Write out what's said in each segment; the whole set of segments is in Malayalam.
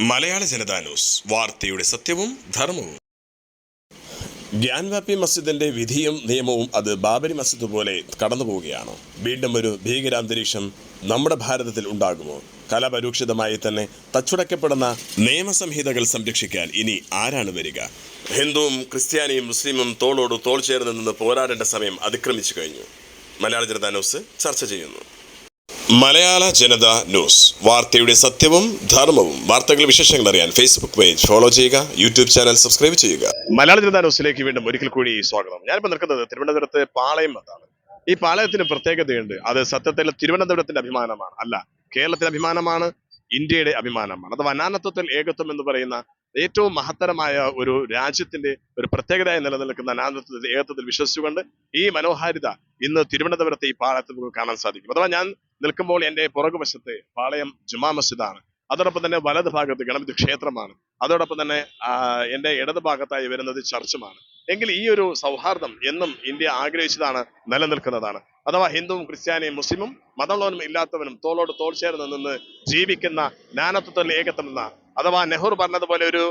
മലയാള ജനതാ ന്യൂസ്. വാർത്തയുടെ സത്യവും ധർമ്മവും. ഗ്യാൻവാപ്പി മസ്ജിദിന്റെ വിധിയും നിയമവും അത് ബാബരി മസ്ജിദ് പോലെ കടന്നു പോവുകയാണ്. വീണ്ടും ഒരു ഭീകരാന്തരീക്ഷം നമ്മുടെ ഭാരതത്തിൽ ഉണ്ടാകുമോ? കലപരൂക്ഷിതമായി തന്നെ തച്ചുടക്കപ്പെടുന്ന നിയമസംഹിതകൾ സംരക്ഷിക്കാൻ ഇനി ആരാണ് വരിക? ഹിന്ദുവും ക്രിസ്ത്യാനിയും മുസ്ലിമും തോളോട് തോൾ ചേർന്ന് നിന്ന് പോരാടേണ്ട സമയം അതിക്രമിച്ചു കഴിഞ്ഞു. മലയാള ജനതാ ന്യൂസ് ചർച്ച ചെയ്യുന്നു. മലയാള ജനത ന്യൂസ്. വാർത്തയുടെ സത്യവും ധർമ്മവും. വാർത്തകൾ വിശേഷങ്ങൾ അറിയാൻ ഫേസ്ബുക്ക് പേജ് ഫോളോ ചെയ്യുക യൂട്യൂബ് ചാനൽ സബ്സ്ക്രൈബ് ചെയ്യുക. മലയാള ജനത ന്യൂസിലേക്ക് വീണ്ടും ഒരിക്കൽ കൂടി സ്വാഗതം. ഞാനിപ്പോൾ നിൽക്കുന്നത് തിരുവനന്തപുരത്ത് പാളയം എന്നാണ്. ഈ പാളയത്തിന് പ്രത്യേകതയുണ്ട്. അത് സത്യത്തിൽ തിരുവനന്തപുരത്തിന്റെ അഭിമാനമാണ്. അല്ല കേരളത്തിന്റെ അഭിമാനമാണ് ഇന്ത്യയുടെ അഭിമാനമാണ്. അത് വനാനത്വത്തിൽ ഏകത്വം എന്ന് പറയുന്ന ഏറ്റവും മഹത്തരമായ ഒരു രാജ്യത്തിന്റെ ഒരു പ്രത്യേകതയായി നിലനിൽക്കുന്ന നാനത്വത്തിൽ ഏകത്വത്തിൽ വിശ്വസിച്ചുകൊണ്ട് ഈ മനോഹാരിത ഇന്ന് തിരുവനന്തപുരത്തെ ഈ പാളയത്തിൽ കാണാൻ സാധിക്കും. അഥവാ ഞാൻ നിൽക്കുമ്പോൾ എന്റെ പുറകുവശത്ത് പാളയം ജുമാ മസ്ജിദാണ്. അതോടൊപ്പം തന്നെ വലത് ഭാഗത്ത് ഗണപതി ക്ഷേത്രമാണ്. അതോടൊപ്പം തന്നെ എന്റെ ഇടത് ഭാഗത്തായി വരുന്നത് ചർച്ചുമാണ്. എങ്കിൽ ഈ ഒരു സൗഹാർദ്ദം എന്നും ഇന്ത്യ ആഗ്രഹിച്ചതാണ് നിലനിൽക്കുന്നതാണ്. അഥവാ ഹിന്ദുവും ക്രിസ്ത്യാനിയും മുസ്ലിമും മതമുള്ളവനും ഇല്ലാത്തവനും തോളോട് തോൾ ചേർന്ന് നിന്ന് ജീവിക്കുന്ന നാനത്വത്തിൽ ഏകത്വം എന്ന അഥവാ നെഹ്റു പറഞ്ഞതുപോലെ ഒരു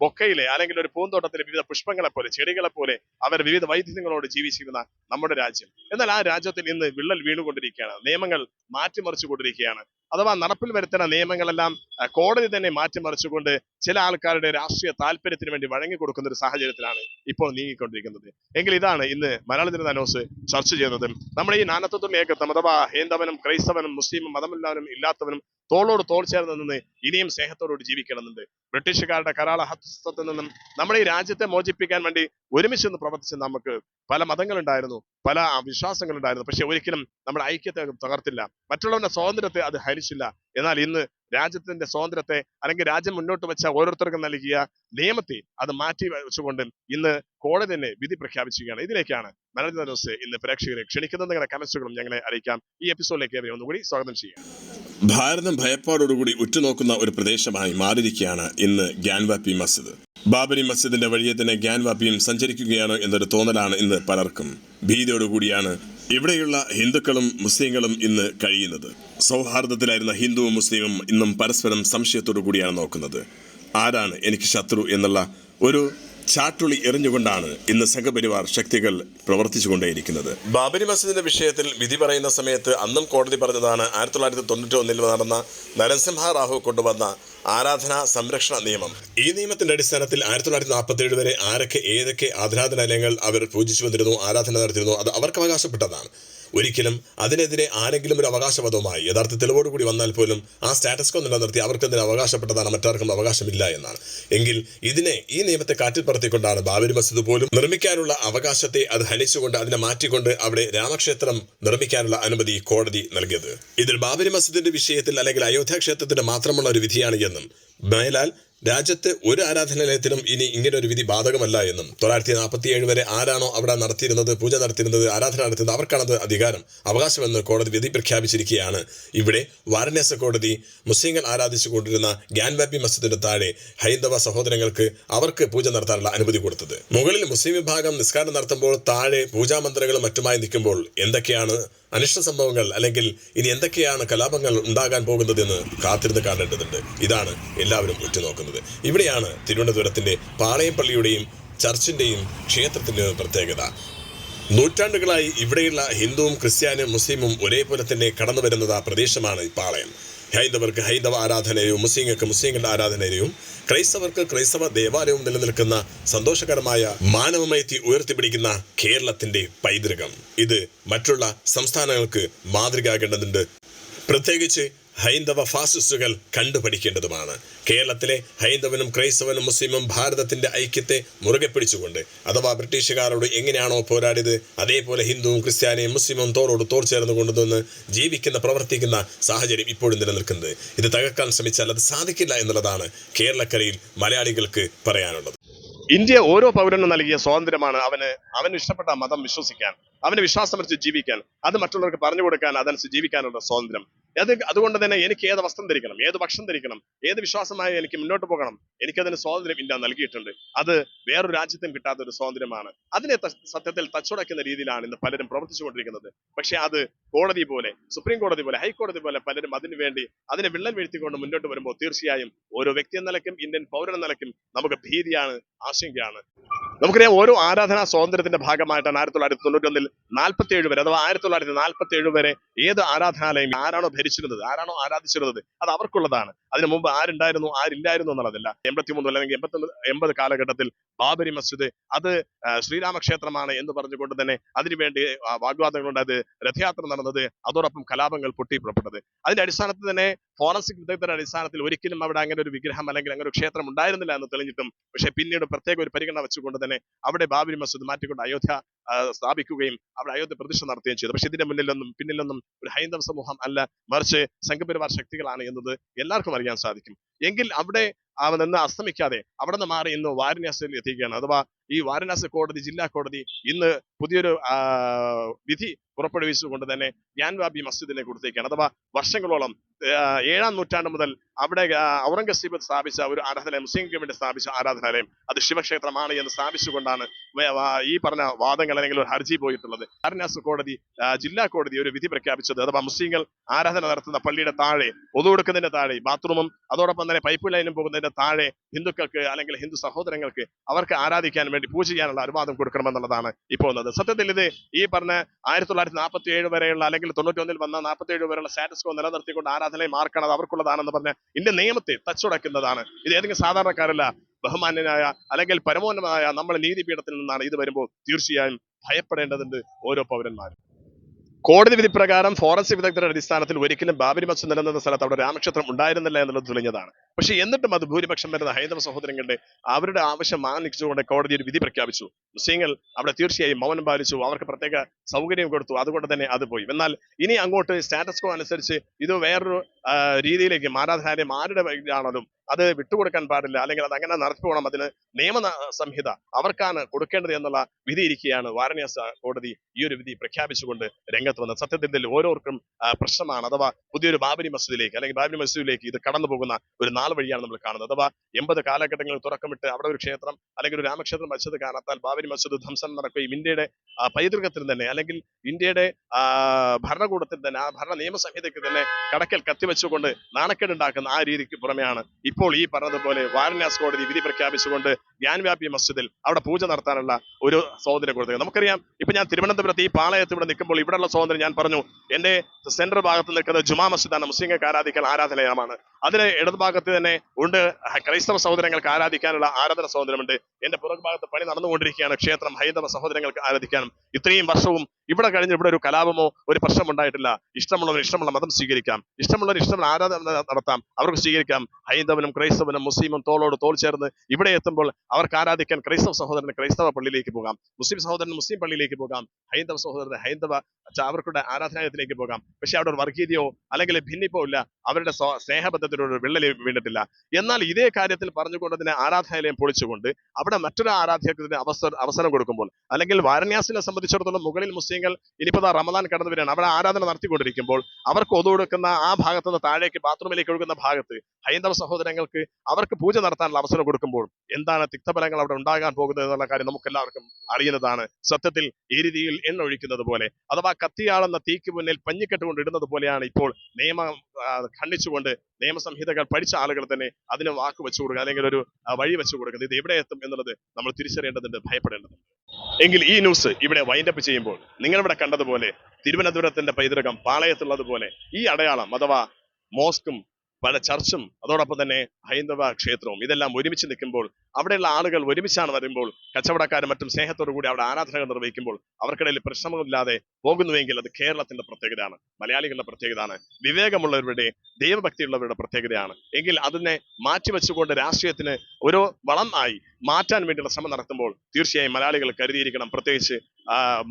ബൊക്കയിലെ അല്ലെങ്കിൽ ഒരു പൂന്തോട്ടത്തിലെ വിവിധ പുഷ്പങ്ങളെ പോലെ ചെടികളെ പോലെ അവർ വിവിധ വൈദ്യങ്ങളോട് ജീവിച്ചിരുന്ന നമ്മുടെ രാജ്യം. എന്നാൽ ആ രാജ്യത്തിൽ ഇന്ന് വിള്ളൽ വീണുകൊണ്ടിരിക്കുകയാണ്. നിയമങ്ങൾ മാറ്റിമറിച്ചു കൊണ്ടിരിക്കുകയാണ് അഥവാ നടപ്പിൽ വരുത്തുന്ന നിയമങ്ങളെല്ലാം കോടതി തന്നെ മാറ്റിമറിച്ചുകൊണ്ട് ചില ആൾക്കാരുടെ രാഷ്ട്രീയ താല്പര്യത്തിന് വേണ്ടി വഴങ്ങി കൊടുക്കുന്ന ഒരു സാഹചര്യത്തിലാണ് ഇപ്പോൾ നീങ്ങിക്കൊണ്ടിരിക്കുന്നത്. എങ്കിൽ ഇതാണ് ഇന്ന് മലയാള ജനതാ ന്യൂസ് ചർച്ച ചെയ്യുന്നത് നമ്മുടെ ഈ നാനത്വത്വം ഏകത്വം അഥവാ ഹൈന്ദവനും ക്രൈസ്തവനും മുസ്ലിമും മതമില്ലാവനും ഇല്ലാത്തവനും തോളോട് തോൾ ചേർന്ന് നിന്ന് ഇനിയും സ്നേഹത്തോടുകൂടി ജീവിക്കണമെന്നുണ്ട്. ബ്രിട്ടീഷുകാരുടെ കരാള ഹസ്തത്തിൽ നിന്നും നമ്മുടെ ഈ രാജ്യത്തെ മോചിപ്പിക്കാൻ വേണ്ടി ഒരുമിച്ച് നിന്ന് പ്രവർത്തിച്ച് നമുക്ക് പല മതങ്ങളുണ്ടായിരുന്നു പല വിശ്വാസങ്ങളുണ്ടായിരുന്നു. പക്ഷെ ഒരിക്കലും നമ്മുടെ ഐക്യത്തെ തകർത്തില്ല. മറ്റുള്ളവരുടെ സ്വാതന്ത്ര്യത്തെ അത് ഹരിച്ചില്ല. എന്നാൽ ഇന്ന് രാജ്യത്തിന്റെ സ്വാതന്ത്ര്യത്തെ അല്ലെങ്കിൽ രാജ്യം മുന്നോട്ട് വെച്ച ഓരോരുത്തർക്കും നൽകിയ നിയമത്തെ അത് മാറ്റി വെച്ചുകൊണ്ട് ഇന്ന് കോടതി തന്നെ വിധി പ്രഖ്യാപിച്ചിരിക്കുകയാണ്. ഇതിലേക്കാണ് മലയാള ന്യൂസ് ഇന്ന് പ്രേക്ഷകരെ ക്ഷണിക്കുന്നത്. നിങ്ങളുടെ കമന്റ്സുകളും ഞങ്ങളെ അറിയിക്കാം. ഈ എപ്പിസോഡിലേക്ക് അവരെ ഒന്നുകൂടി സ്വാഗതം ചെയ്യാം. ഭാരതം ഭയപ്പാടോടുകൂടി ഉറ്റുനോക്കുന്ന ഒരു പ്രദേശമായി മാറിയിരിക്കുകയാണ് ഇന്ന് ഗ്യാൻവാപ്പി മസ്ജിദ്. ബാബരി മസ്ജിദിന്റെ വഴിയെ തന്നെ ഗ്യാൻവാപ്പിയും സഞ്ചരിക്കുകയാണ് എന്നൊരു തോന്നലാണ് ഇന്ന് പലർക്കും. ഭീതിയോടുകൂടിയാണ് ഇവിടെയുള്ള ഹിന്ദുക്കളും മുസ്ലിങ്ങളും ഇന്ന് കഴിയുന്നത്. സൗഹാർദ്ദത്തിലായിരുന്ന ഹിന്ദുവും മുസ്ലിമും ഇന്നും പരസ്പരം സംശയത്തോടു കൂടിയാണ് നോക്കുന്നത്. ആരാണ് എനിക്ക് ശത്രു എന്നുള്ള ഒരു ചാട്ടുളി എറിഞ്ഞുകൊണ്ടാണ് ഇന്ന് സംഘപരിവാർ ശക്തികൾ പ്രവർത്തിച്ചുകൊണ്ടേയിരിക്കുന്നത്. ബാബരി മസ്ജിദിന്റെ വിഷയത്തിൽ വിധി പറയുന്ന സമയത്ത് അന്നും കോടതി പറഞ്ഞതാണ് ആയിരത്തി തൊള്ളായിരത്തി തൊണ്ണൂറ്റി ഒന്നിൽ നടന്ന നരസിംഹ റാവു കൊണ്ടുവന്ന ആരാധനാ സംരക്ഷണ നിയമം. ഈ നിയമത്തിന്റെ അടിസ്ഥാനത്തിൽ ആയിരത്തി തൊള്ളായിരത്തി നാൽപ്പത്തി വരെ ആരൊക്കെ ഏതൊക്കെ ആരാധനാലയങ്ങൾ അവർ പൂജിച്ചു വന്നിരുന്നു ആരാധന നടത്തിയിരുന്നു അത് അവർക്ക് അവകാശപ്പെട്ടതാണ്. ഒരിക്കലും അതിനെതിരെ ആരെങ്കിലും ഒരു അവകാശവാദവുമായി യഥാർത്ഥ തെളിവോടുകൂടി വന്നാൽ പോലും ആ സ്റ്റാറ്റസ് കോ നിലനിർത്തി അവർക്ക് അതിന് അവകാശപ്പെട്ടതാണ് മറ്റാർക്കും അവകാശമില്ല എന്നാണ്. എങ്കിൽ ഇതിനെ ഈ നിയമത്തെ കാറ്റിൽ പറത്തിക്കൊണ്ടാണ് ബാബരി മസ്ജിദ് പോലും നിർമ്മിക്കാനുള്ള അവകാശത്തെ അത് ഹനിച്ചുകൊണ്ട് അതിനെ മാറ്റിക്കൊണ്ട് അവിടെ രാമക്ഷേത്രം നിർമ്മിക്കാനുള്ള അനുമതി കോടതി നൽകിയത്. ഇതിൽ ബാബരി മസ്ജിദിന്റെ വിഷയത്തിൽ അല്ലെങ്കിൽ അയോധ്യ ക്ഷേത്രത്തിന് മാത്രമുള്ള ഒരു വിധിയാണ് എന്നും. മേലാൽ രാജ്യത്ത് ഒരു ആരാധനാലയത്തിനും ഇനി ഇങ്ങനെ ഒരു വിധി ബാധകമല്ല എന്നും തൊള്ളായിരത്തി നാൽപ്പത്തി ഏഴ് വരെ ആരാണോ അവിടെ നടത്തിയിരുന്നത് പൂജ നടത്തിയിരുന്നത് ആരാധന നടത്തുന്നത് അവർക്കാണത് അധികാരം അവകാശമെന്ന് കോടതി വിധി പ്രഖ്യാപിച്ചിരിക്കുകയാണ്. ഇവിടെ വാരണാസി കോടതി മുസ്ലിങ്ങൾ ആരാധിച്ചുകൊണ്ടിരുന്ന ഗ്യാൻവാപ്പി മസ്ജിദിന്റെ താഴെ ഹൈന്ദവ സഹോദരങ്ങൾക്ക് അവർക്ക് പൂജ നടത്താനുള്ള അനുമതി കൊടുത്തത്. മുകളിൽ മുസ്ലിം വിഭാഗം നിസ്കാരം നടത്തുമ്പോൾ താഴെ പൂജാമന്ത്രങ്ങളും മറ്റുമായി നിൽക്കുമ്പോൾ എന്തൊക്കെയാണ് അനിഷ്ട സംഭവങ്ങൾ അല്ലെങ്കിൽ ഇനി എന്തൊക്കെയാണ് കലാപങ്ങൾ ഉണ്ടാകാൻ പോകുന്നതെന്ന് കാത്തിരുന്ന് കാണേണ്ടതുണ്ട്. ഇതാണ് എല്ലാവരും ഉറ്റുനോക്കുന്നത്. ഇവിടെയാണ് തിരുവനന്തപുരത്തിന്റെ പാളയംപള്ളിയുടെയും ചർച്ചിന്റെയും ക്ഷേത്രത്തിന്റെയും പ്രത്യേകത. നൂറ്റാണ്ടുകളായി ഇവിടെയുള്ള ഹിന്ദുവും ക്രിസ്ത്യാനും മുസ്ലിമും ഒരേപോലെ തന്നെ കടന്നു വരുന്നത് പ്രദേശമാണ് പാളയം. ഹൈന്ദവർക്ക് ഹൈന്ദവ ആരാധനയും മുസ്ലിങ്ങൾക്ക് മുസ്ലിങ്ങളുടെ ആരാധനയും ക്രൈസ്തവർക്ക് ക്രൈസ്തവ ദേവാലയവും നിലനിൽക്കുന്ന സന്തോഷകരമായ മാനവമയത്തി ഉയർത്തിപ്പിടിക്കുന്ന കേരളത്തിന്റെ പൈതൃകം. ഇത് മറ്റുള്ള സംസ്ഥാനങ്ങൾക്ക് മാതൃകയാകേണ്ടതുണ്ട്. പ്രത്യേകിച്ച് ഹൈന്ദവ ഫാസിസ്റ്റുകൾ കണ്ടുപഠിക്കേണ്ടതുമാണ്. കേരളത്തിലെ ഹൈന്ദവനും ക്രൈസ്തവനും മുസ്ലിമും ഭാരതത്തിന്റെ ഐക്യത്തെ മുറുകെ പിടിച്ചുകൊണ്ട് അഥവാ ബ്രിട്ടീഷുകാരോട് എങ്ങനെയാണോ പോരാടിയത് അതേപോലെ ഹിന്ദുവും ക്രിസ്ത്യാനിയും മുസ്ലിമും തോളോട് തോൾ ചേർന്ന് കൊണ്ടുവന്ന് ജീവിക്കുന്ന പ്രവർത്തിക്കുന്ന സാഹചര്യം ഇപ്പോഴും നിലനിൽക്കുന്നത്. ഇത് തകർക്കാൻ ശ്രമിച്ചാൽ അത് സാധിക്കില്ല എന്നുള്ളതാണ് കേരളക്കരയിൽ മലയാളികൾക്ക് പറയാനുള്ളത്. ഇന്ത്യ ഓരോ പൗരനും നൽകിയ സ്വാതന്ത്ര്യമാണ് അവന് അവന് ഇഷ്ടപ്പെട്ട മതം വിശ്വസിക്കാൻ അവന് വിശ്വാസം വെച്ച് ജീവിക്കാൻ അത് മറ്റുള്ളവർക്ക് പറഞ്ഞു കൊടുക്കാൻ അതനുസരിച്ച് ജീവിക്കാനുള്ള സ്വാതന്ത്ര്യം. അത് അതുകൊണ്ട് തന്നെ എനിക്ക് ഏത് വസ്ത്രം ധരിക്കണം ഏത് ഭക്ഷണം ധരിക്കണം ഏത് വിശ്വാസമായി എനിക്ക് മുന്നോട്ട് പോകണം എനിക്കതിന് സ്വാതന്ത്ര്യം ഇന്ത്യ നൽകിയിട്ടുണ്ട്. അത് വേറൊരു രാജ്യത്തും കിട്ടാത്ത ഒരു സ്വാതന്ത്ര്യമാണ്. അതിനെ സത്യത്തിൽ തച്ചുടയ്ക്കുന്ന രീതിയിലാണ് ഇന്ന് പലരും പ്രവർത്തിച്ചുകൊണ്ടിരിക്കുന്നത്. പക്ഷെ അത് കോടതി പോലെ സുപ്രീം കോടതി പോലെ ഹൈക്കോടതി പോലെ പലരും അതിനു വേണ്ടി അതിനെ വിള്ളൽ വീഴ്ത്തിക്കൊണ്ട് മുന്നോട്ട് വരുമ്പോൾ തീർച്ചയായും ഓരോ വ്യക്തി എന്ന നിലയ്ക്കും ഇന്ത്യൻ പൗരൻ നിലയ്ക്കും നമുക്ക് ഭീതിയാണ് ആശങ്കയാണ്. നമുക്കറിയാം ഓരോ ആരാധനാ സ്വാതന്ത്ര്യത്തിന്റെ ഭാഗമായിട്ടാണ് ആയിരത്തി തൊള്ളായിരത്തി തൊണ്ണൂറ്റൊന്നിൽ നാൽപ്പത്തി ഏഴ് വരെ അഥവാ ആയിരത്തി തൊള്ളായിരത്തി നാൽപ്പത്തി ഏഴ് വരെ ഏത് ആരാധനാലയം ആരാണോ ഭരിച്ചിരുന്നത് ആരാണോ ആരാധിച്ചിരുന്നത് അത് അവർക്കുള്ളതാണ്. അതിനു മുമ്പ് ആരുണ്ടായിരുന്നു ആരില്ലായിരുന്നു എന്നുള്ളതല്ല. എൺപത്തി മൂന്ന് അല്ലെങ്കിൽ എൺപത്തി എൺപത് കാലഘട്ടത്തിൽ ബാബരി മസ്ജിദ് അത് ശ്രീരാമക്ഷേത്രമാണ് എന്ന് പറഞ്ഞുകൊണ്ട് തന്നെ അതിനുവേണ്ടി വാഗ്വാദങ്ങളുണ്ട്. അത് രഥയാത്ര നടന്നത് അതോടൊപ്പം കലാപങ്ങൾ പൊട്ടി പുറപ്പെട്ടത്. അതിന്റെ അടിസ്ഥാനത്തിൽ തന്നെ ഫോറൻസിക് വിദഗ്ധരുടെ അടിസ്ഥാനത്തിൽ ഒരിക്കലും അവിടെ അങ്ങനെ ഒരു വിഗ്രഹം അല്ലെങ്കിൽ അങ്ങനെ ഒരു ക്ഷേത്രം ഉണ്ടായിരുന്നില്ല എന്ന് തെളിഞ്ഞിട്ടും പക്ഷേ പിന്നീട് പ്രത്യേക ഒരു പരിഗണന വെച്ചുകൊണ്ട് തന്നെ അവിടെ ബാബരി മസ്ജിദ് മാറ്റിക്കൊണ്ട് അയോധ്യ സ്ഥാപിക്കുകയും അവിടെ അയോധ്യ പ്രതിഷ്ഠ നടത്തുകയും ചെയ്തു. പക്ഷെ ഇതിന്റെ മുന്നിലൊന്നും പിന്നിലൊന്നും ഒരു ഹൈന്ദവ സമൂഹം അല്ല. മറിച്ച് സംഘപരിവാർ ശക്തികളാണ് എന്നത് എല്ലാവർക്കും അറിയാൻ സാധിക്കും. എങ്കിൽ അവിടെ അവ നിന്ന് അസ്തമിക്കാതെ അവിടെ നിന്ന് മാറി ഇന്ന് വാരണാസിയിൽ എത്തിക്കുകയാണ്. അഥവാ ഈ വാരണാസി കോടതി ജില്ലാ കോടതി ഇന്ന് പുതിയൊരു വിധി പുറപ്പെടുവിച്ചുകൊണ്ട് തന്നെ ജ്ഞാൻവാബി മസ്ജിദിനെ കൊടുത്തേക്കാണ്. അഥവാ വർഷങ്ങളോളം ഏഴാം നൂറ്റാണ്ട് മുതൽ അവിടെ ഔറംഗസീബ് സ്ഥാപിച്ച ഒരു ആരാധനാലയം മുസ്ലിം വേണ്ടി സ്ഥാപിച്ച ആരാധനാലയം അത് ശിവക്ഷേത്രമാണ് എന്ന് സ്ഥാപിച്ചുകൊണ്ടാണ് ഈ പറഞ്ഞ വാദങ്ങൾ അല്ലെങ്കിൽ ഒരു ഹർജി പോയിട്ടുള്ളത്. വാരണാസി കോടതി ജില്ലാ കോടതി ഒരു വിധി പ്രഖ്യാപിച്ചത് അഥവാ മുസ്ലിങ്ങൾ ആരാധന നടത്തുന്ന പള്ളിയുടെ താഴെ ഒതു കൊടുക്കുന്നതിന്റെ താഴെ ബാത്റൂമും അതോടൊപ്പം തന്നെ പൈപ്പ് ലൈനും പോകുന്നതിന്റെ താഴെ ഹിന്ദുക്കൾക്ക് അല്ലെങ്കിൽ ഹിന്ദു സഹോദരങ്ങൾക്ക് അവർക്ക് ആരാധിക്കാൻ വേണ്ടി പൂജ ചെയ്യാനുള്ള അനുവാദം കൊടുക്കണമെന്നുള്ളതാണ് ഇപ്പോൾ വന്നത് സത്യത്തിൽ ഇത് ഈ പറഞ്ഞ ആയിരത്തി തൊള്ളായിരത്തി നാൽപ്പത്തി ഏഴ് വരെയുള്ള അല്ലെങ്കിൽ തൊണ്ണൂറ്റി ഒന്നിൽ വന്ന നാൽപ്പത്തി ഏഴ് വരെയുള്ള സ്റ്റാറ്റസ് കോ നിലനിർത്തിക്കൊണ്ട് ആരാധനയെ മാർക്കണത് അവർക്കുള്ളതാണെന്ന് പറഞ്ഞ ഇന്ത്യൻ നിയമത്തെ തച്ചുടക്കുന്നതാണ്. ഇത് ഏതെങ്കിലും സാധാരണക്കാരല്ല ബഹുമാന്യനായ അല്ലെങ്കിൽ പരമോന്നമായ നമ്മുടെ നീതിപീഠത്തിൽ നിന്നാണ് ഇത് വരുമ്പോൾ തീർച്ചയായും ഭയപ്പെടേണ്ടതുണ്ട് ഓരോ പൗരന്മാരും. കോടതി വിധി പ്രകാരം ഫോറൻസിക് വിദഗ്ധരുടെ അടിസ്ഥാനത്തിൽ ഒരിക്കലും ബാബരി മസ്ജിദ് നിലനിന്ന സ്ഥലത്ത് അവിടെ രാമക്ഷേത്രം ഉണ്ടായിരുന്നില്ല എന്നുള്ളത് തെളിഞ്ഞതാണ്. പക്ഷെ എന്നിട്ടും അത് ഭൂരിപക്ഷം വരുന്ന ഹൈന്ദവ സഹോദരങ്ങളുടെ അവരുടെ ആവശ്യം മാനിച്ചുകൊണ്ട് കോടതി ഒരു വിധി പ്രഖ്യാപിച്ചു. മുസ്ലിങ്ങൾ അവിടെ തീർച്ചയായും മൗനം പാലിച്ചു അവർക്ക് പ്രത്യേക സൗകര്യം കൊടുത്തു അതുകൊണ്ട് തന്നെ അത് പോയി. എന്നാൽ ഇനി അങ്ങോട്ട് സ്റ്റാറ്റസ് കോ അനുസരിച്ച് ഇത് വേറൊരു രീതിയിലേക്ക് മാരാധാര്യം ആരുടെ ആണെങ്കിലും അത് വിട്ടുകൊടുക്കാൻ പാടില്ല അല്ലെങ്കിൽ അത് അങ്ങനെ നടത്തി പോകണം അതിന് നിയമ സംഹിത അവർക്കാണ് കൊടുക്കേണ്ടത് എന്നുള്ള വിധി ഇരിക്കുകയാണ് വാരണാസി കോടതി ഈ ഒരു വിധി പ്രഖ്യാപിച്ചുകൊണ്ട് രംഗത്ത് വന്നത്. സത്യത്തിൽ ഓരോർക്കും പ്രശ്നമാണ്. അഥവാ പുതിയൊരു ബാബരി മസ്ജിദിലേക്ക് അല്ലെങ്കിൽ ബാബരി മസ്ജിദിലേക്ക് ഇത് കടന്നു പോകുന്ന ഒരു നാൾ വഴിയാണ് നമ്മൾ കാണുന്നത്. അഥവാ എൺപത് കാലഘട്ടങ്ങളിൽ തുറക്കമിട്ട് അവിടെ ഒരു ക്ഷേത്രം അല്ലെങ്കിൽ ഒരു രാമക്ഷേത്രം വച്ചത് കാണാത്താൽ ബാബരി മസ്ജിദ് ധ്വംസം നടക്കുകയും ഇന്ത്യയുടെ പൈതൃകത്തിൽ തന്നെ അല്ലെങ്കിൽ ഇന്ത്യയുടെ ഭരണകൂടത്തിൽ തന്നെ ആ ഭരണ നിയമസംഹിതയ്ക്ക് തന്നെ കടക്കൽ കത്തിവെച്ചുകൊണ്ട് നാണക്കേടുണ്ടാക്കുന്ന ആ രീതിക്ക് പുറമെയാണ് ഇപ്പോൾ ഈ പറഞ്ഞതുപോലെ വാരണാസ് കോടതി വിധി പ്രഖ്യാപിച്ചുകൊണ്ട് ജ്ഞാൻവ്യാപി മസ്ജിദിൽ അവിടെ പൂജ നടത്താനുള്ള ഒരു സ്വാതന്ത്ര്യം കൊടുത്തത് നമുക്കറിയാം ഇപ്പൊ ഞാൻ തിരുവനന്തപുരത്ത് ഈ പാളയത്ത് ഇവിടെ നിൽക്കുമ്പോൾ ഇവിടെയുള്ള സ്വാതന്ത്ര്യം ഞാൻ പറഞ്ഞു എന്റെ സെൻട്രൽ ഭാഗത്ത് നിൽക്കുന്നത് ജുമാ മസ്ജിദാണ്. മുസ്ലിങ്ങൾക്ക് ആരാധിക്കാൻ ആരാധനയമാണ് അതിന് ഇടതുഭാഗത്ത് തന്നെ ഉണ്ട് ക്രൈസ്തവ സഹോദരങ്ങൾക്ക് ആരാധിക്കാനുള്ള ആരാധന സ്വാതന്ത്ര്യമുണ്ട്. എന്റെ പുറകുഭാഗത്ത് പണി നടന്നുകൊണ്ടിരിക്കുകയാണ് ക്ഷേത്രം ഹൈന്ദവ സഹോദരങ്ങൾക്ക് ആരാധിക്കാനും. ഇത്രയും വർഷവും ഇവിടെ കഴിഞ്ഞ് ഇവിടെ ഒരു കലാപമോ ഒരു പ്രശ്നം ഉണ്ടായിട്ടില്ല. ഇഷ്ടമുള്ളവർ ഇഷ്ടമുള്ള മതം സ്വീകരിക്കാം. ഇഷ്ടമുള്ളവർ ഇഷ്ടമുള്ള ആരാധന നടത്താം. അവർക്ക് സ്വീകരിക്കാം. ഹൈന്ദവനും ക്രൈസ്തവനും മുസ്ലിമും തോളോട് തോൾ ചേർന്ന് ഇവിടെ എത്തുമ്പോൾ അവർക്ക് ആരാധിക്കാൻ ക്രൈസ്തവ സഹോദരന് ക്രൈസ്തവ പള്ളിയിലേക്ക് പോകാം. മുസ്ലിം സഹോദരൻ മുസ്ലിം പള്ളിയിലേക്ക് പോകാം. ഹൈന്ദവ സഹോദരന് ഹൈന്ദവ അവർക്കുടെ ആരാധനാലയത്തിലേക്ക് പോകാം. പക്ഷെ അവിടെ ഒരു വർഗീയതയോ അല്ലെങ്കിൽ ഭിന്നിപ്പോ ഇല്ല. അവരുടെ സ്നേഹബന്ധത്തിനോട് വിള്ളൽ വീണിട്ടില്ല. എന്നാൽ ഇതേ കാര്യത്തിൽ പറഞ്ഞുകൊണ്ട് തന്നെ ആരാധനാലയം പൊളിച്ചുകൊണ്ട് അവിടെ മറ്റൊരു ആരാധകത്തിന് അവസരം അവസരം കൊടുക്കുമ്പോൾ അല്ലെങ്കിൽ വാരണാസിനെ സംബന്ധിച്ചിടത്തോളം മുകളിൽ മുസ്ലിങ്ങൾ ഇനിയിപ്പോ റമദാൻ കടന്നു വരികയാണ്. അവിടെ ആരാധന നടത്തിക്കൊണ്ടിരിക്കുമ്പോൾ അവർക്ക് ഒതു കൊടുക്കുന്ന ആ ഭാഗത്ത് നിന്ന് താഴേക്ക് ബാത്റൂമിലേക്ക് ഒഴുകുന്ന ഭാഗത്ത് ഹൈന്ദവ സഹോദരങ്ങൾക്ക് അവർക്ക് പൂജ നടത്താനുള്ള അവസരം കൊടുക്കുമ്പോൾ എന്താണ് തിക്തഫലങ്ങൾ അവിടെ ഉണ്ടാകാൻ പോകുന്നത് എന്നുള്ള കാര്യം നമുക്ക് എല്ലാവർക്കും അറിയുന്നതാണ്. സത്യത്തിൽ ഈ രീതിയിൽ ഒഴിക്കുന്നത് പോലെ അഥവാ കത്തിയാളെന്ന തീക്ക് മുന്നിൽ പഞ്ഞിക്കെട്ട് കൊണ്ട് ഇടുന്നത് പോലെയാണ് ഇപ്പോൾ നിയമം ഖണ്ഡിച്ചുകൊണ്ട് നിയമസംഹിതകൾ പഠിച്ച ആളുകൾ തന്നെ അതിന് വാക്ക് വെച്ചു കൊടുക്കുക അല്ലെങ്കിൽ ഒരു വഴി വെച്ചു കൊടുക്കുന്നത്. ഇത് എവിടെ എത്തും എന്നുള്ളത് നമ്മൾ തിരിച്ചറിയേണ്ടതുണ്ട് ഭയപ്പെടേണ്ടതുണ്ട്. എങ്കിൽ ഈ ന്യൂസ് ഇവിടെ വൈൻഡപ്പ് ചെയ്യുമ്പോൾ നിങ്ങളിവിടെ കണ്ടതുപോലെ തിരുവനന്തപുരത്തിന്റെ പൈതൃകം പാളയത്തുള്ളതുപോലെ ഈ അടയാളം അഥവാ മോസ്കും പല ചർച്ചും അതോടൊപ്പം തന്നെ ഹൈന്ദവ ക്ഷേത്രവും ഇതെല്ലാം ഒരുമിച്ച് നിൽക്കുമ്പോൾ അവിടെയുള്ള ആളുകൾ ഒരുമിച്ചാണ് വരുമ്പോൾ കച്ചവടക്കാരും മറ്റും സ്നേഹത്തോടു കൂടി അവിടെ ആരാധനകൾ നിർവഹിക്കുമ്പോൾ അവർക്കിടയിൽ പ്രശ്നമില്ലാതെ പോകുന്നുവെങ്കിൽ അത് കേരളത്തിന്റെ പ്രത്യേകതയാണ് മലയാളികളുടെ പ്രത്യേകതയാണ് വിവേകമുള്ളവരുടെ ദൈവഭക്തിയുള്ളവരുടെ പ്രത്യേകതയാണ്. എങ്കിൽ അതിനെ മാറ്റിവെച്ചുകൊണ്ട് രാഷ്ട്രീയത്തിന് ഒരു വളം ആയി മാറ്റാൻ വേണ്ടിയുള്ള ശ്രമം നടത്തുമ്പോൾ തീർച്ചയായും മലയാളികൾ കരുതിയിരിക്കണം പ്രത്യേകിച്ച്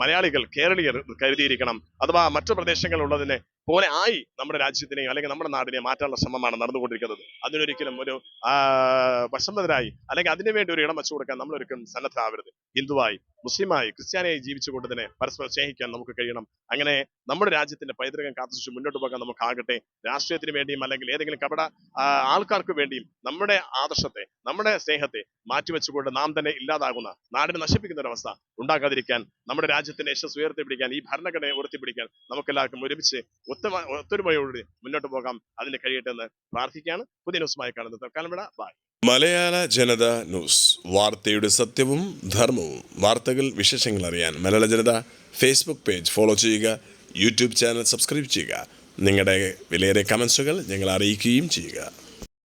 മലയാളികൾ കേരളീയർ കരുതിയിരിക്കണം. അഥവാ മറ്റു പ്രദേശങ്ങളുള്ളതിനെ പോലെ ആയി നമ്മുടെ രാജ്യത്തിനെയും അല്ലെങ്കിൽ നമ്മുടെ നാടിനെയും മാറ്റാനുള്ള ശ്രമമാണ് നടന്നുകൊണ്ടിരിക്കുന്നത്. അതിനൊരിക്കലും ഒരു ആ, വശംവദരായി അല്ലെങ്കിൽ അതിനു വേണ്ടി ഒരു ഇടം വെച്ചു കൊടുക്കാൻ നമ്മൾ ഒരിക്കലും സന്നദ്ധരാവരുത്. ഹിന്ദുവായി മുസ്ലിമായി ക്രിസ്ത്യാനിയായി ജീവിച്ചുകൊണ്ട് തന്നെ പരസ്പരം സ്നേഹിക്കാൻ നമുക്ക് കഴിയണം. അങ്ങനെ നമ്മുടെ രാജ്യത്തിന്റെ പൈതൃകം കാത്തുസൂക്ഷിച്ച് മുന്നോട്ട് പോകാൻ നമുക്ക് ആകട്ടെ രാഷ്ട്രീയത്തിന് വേണ്ടിയും അല്ലെങ്കിൽ ഏതെങ്കിലും കപട ആൾക്കാർക്ക് വേണ്ടിയും നമ്മുടെ ആദർശത്തെ നമ്മുടെ സ്നേഹത്തെ മാറ്റിവെച്ചുകൊണ്ട് നാം തന്നെ ഇല്ലാതാകുന്ന നാടിനെ നശിപ്പിക്കുന്ന ഒരു അവസ്ഥ ഉണ്ടാകാതിരിക്കാൻ നമ്മുടെ രാജ്യത്തിന്റെ യശസ് ഉയർത്തിപ്പിടിക്കാൻ ഈ ഭരണഘടനയെ ഉയർത്തിപ്പിടിക്കാൻ നമുക്കെല്ലാവർക്കും ഒരുമിച്ച് ഒത്തമ ഒത്തൊരുമയോടുകൂടി മുന്നോട്ട് പോകാം. അതിന് കഴിയട്ടെ എന്ന് പ്രാർത്ഥിക്കുകയാണ്. പുതിയ ന്യൂസുമായി കാണുന്നത് തൽക്കാലം വിട. ബായ് മലയാള ജനത ന്യൂസ്. വാർത്തയുടെ സത്യവും ധർമ്മവും. വാർത്തകൾ വിശേഷങ്ങൾ അറിയാൻ Malayala Janata Facebook page follow ചെയ്യുക യൂട്യൂബ് ചാനൽ സബ്സ്ക്രൈബ് ചെയ്യുക. നിങ്ങളുടെ വിലയേറെ കമൻസുകൾ ഞങ്ങൾ അറിയിക്കുകയും ചെയ്യുക.